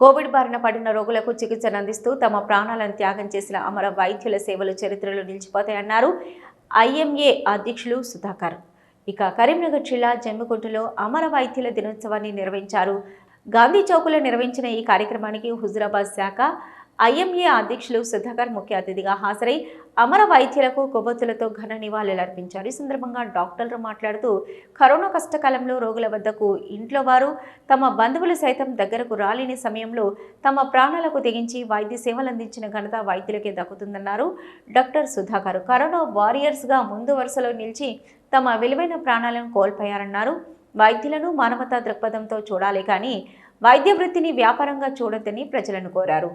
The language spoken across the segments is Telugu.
కోవిడ్ బారిన పడిన రోగులకు చికిత్సను అందిస్తూ తమ ప్రాణాలను త్యాగం చేసిన అమర వైద్యుల సేవలు చరిత్రలో నిలిచిపోతాయన్నారు ఐఎంఏ అధ్యక్షులు సుధాకర్. ఇక కరీంనగర్ జిల్లా జమ్మికుంటలో అమర వైద్యుల దినోత్సవాన్ని నిర్వహించారు. గాంధీ చౌకులో నిర్వహించిన ఈ కార్యక్రమానికి హుజురాబాద్ శాఖ ఐఎంఏ అధ్యక్షులు సుధాకర్ ముఖ్య అతిథిగా హాజరై అమర వైద్యులకు కొవ్వొత్తులతో ఘన నివాళులర్పించారు ఈ సందర్భంగా డాక్టర్లు మాట్లాడుతూ కరోనా కష్టకాలంలో రోగుల వద్దకు ఇంట్లో వారు తమ బంధువులు సైతం దగ్గరకు రాలేని సమయంలో తమ ప్రాణాలకు తెగించి వైద్య సేవలు అందించిన ఘనత వైద్యులకే దక్కుతుందన్నారు డాక్టర్ సుధాకర్. కరోనా వారియర్స్గా ముందు వరుసలో నిలిచి తమ విలువైన ప్రాణాలను కోల్పోయారన్నారు. వైద్యులను మానవతా దృక్పథంతో చూడాలి కానీ వైద్య వృత్తిని వ్యాపారంగా చూడొద్దని ప్రజలను కోరారు.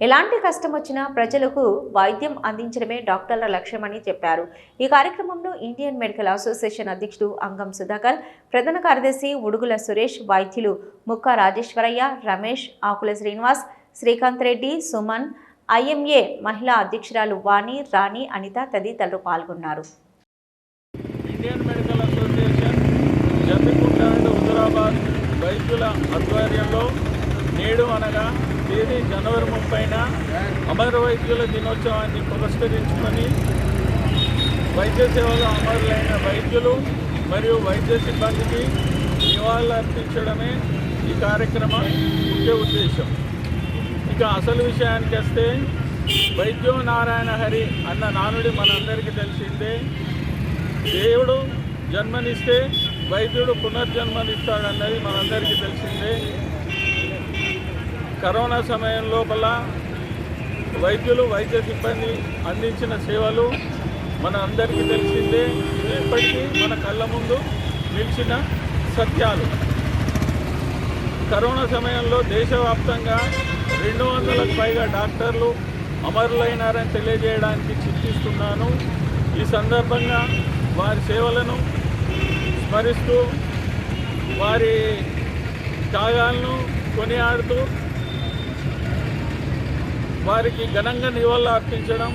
ఎలాంటి కష్టం వచ్చినా ప్రజలకు వైద్యం అందించడమే డాక్టర్ల లక్ష్యమని చెప్పారు. ఈ కార్యక్రమంలో ఇండియన్ మెడికల్ అసోసియేషన్ అధ్యక్షుడు అంగం సుధాకర్ ప్రధాన కార్యదర్శి ఉడుగుల సురేష్ వైద్యులు ముక్క రాజేశ్వరయ్య రమేష్ ఆకుల శ్రీనివాస్ శ్రీకాంత్ రెడ్డి సుమన్ ఐఎంఏ మహిళా అధ్యక్షురాలు వాణి రాణి అనిత తదితరులు పాల్గొన్నారు. Indian Medical Association Jammikunta and వైద్యుల ఆధ్వర్యంలో నేడు అనగా తేదీ జనవరి ముప్పైన అమర వైద్యుల దినోత్సవాన్ని పురస్కరించుకొని వైద్య సేవలో అమరులైన వైద్యులు మరియు వైద్య సిబ్బందికి నివాళులర్పించడమే ఈ కార్యక్రమం ముఖ్య ఉద్దేశం. ఇక అసలు విషయానికి వస్తే వైద్యం నారాయణ హరి అన్న నానుడి మనందరికీ తెలిసిందే. దేవుడు జన్మనిస్తే వైద్యుడు పునర్జన్మనిస్తాడన్నది మనందరికీ తెలిసిందే. కరోనా సమయం లోపల వైద్యులు వైద్య సిబ్బంది అందించిన సేవలు మన అందరికీ తెలిసిందే. ఇప్పటికీ ఎప్పటికీ మన కళ్ళ ముందు నిలిచిన సత్యాలు. కరోనా సమయంలో దేశవ్యాప్తంగా రెండు వందలకు పైగా డాక్టర్లు అమరులైనారని తెలియజేయడానికి చింతిస్తున్నాను ఈ సందర్భంగా వారి సేవలను స్మరిస్తూ వారి త్యాగాలను కొనియాడుతూ వారికి ఘనంగా నివాళులు అర్పించడం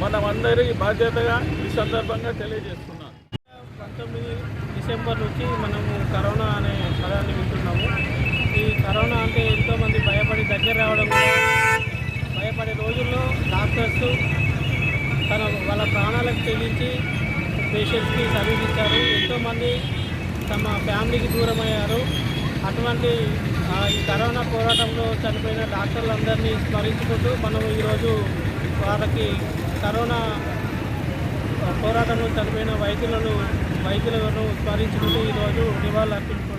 మనమందరి బాధ్యతగా ఈ సందర్భంగా తెలియజేస్తున్నాను. పంతొమ్మిది డిసెంబర్ నుంచి మనము కరోనా అనే పదాన్ని వింటున్నాము. ఈ కరోనా అంటే ఎంతోమంది భయపడి దగ్గర రావడం భయపడే రోజుల్లో డాక్టర్స్ తన వాళ్ళ ప్రాణాలకు తెగించి పేషెంట్స్కి సర్వీస్ ఇచ్చారు ఎంతోమంది తమ ఫ్యామిలీకి దూరమయ్యారు. అటువంటి ఈ కరోనా పోరాటంలో చనిపోయిన డాక్టర్లందరినీ స్మరించుకుంటూ మనం ఈరోజు వాళ్ళకి కరోనా పోరాటంలో చనిపోయిన వైద్యులను వైద్యులను స్మరించుకుంటూ ఈరోజు నివాళులు అర్పించుకుంటున్నాం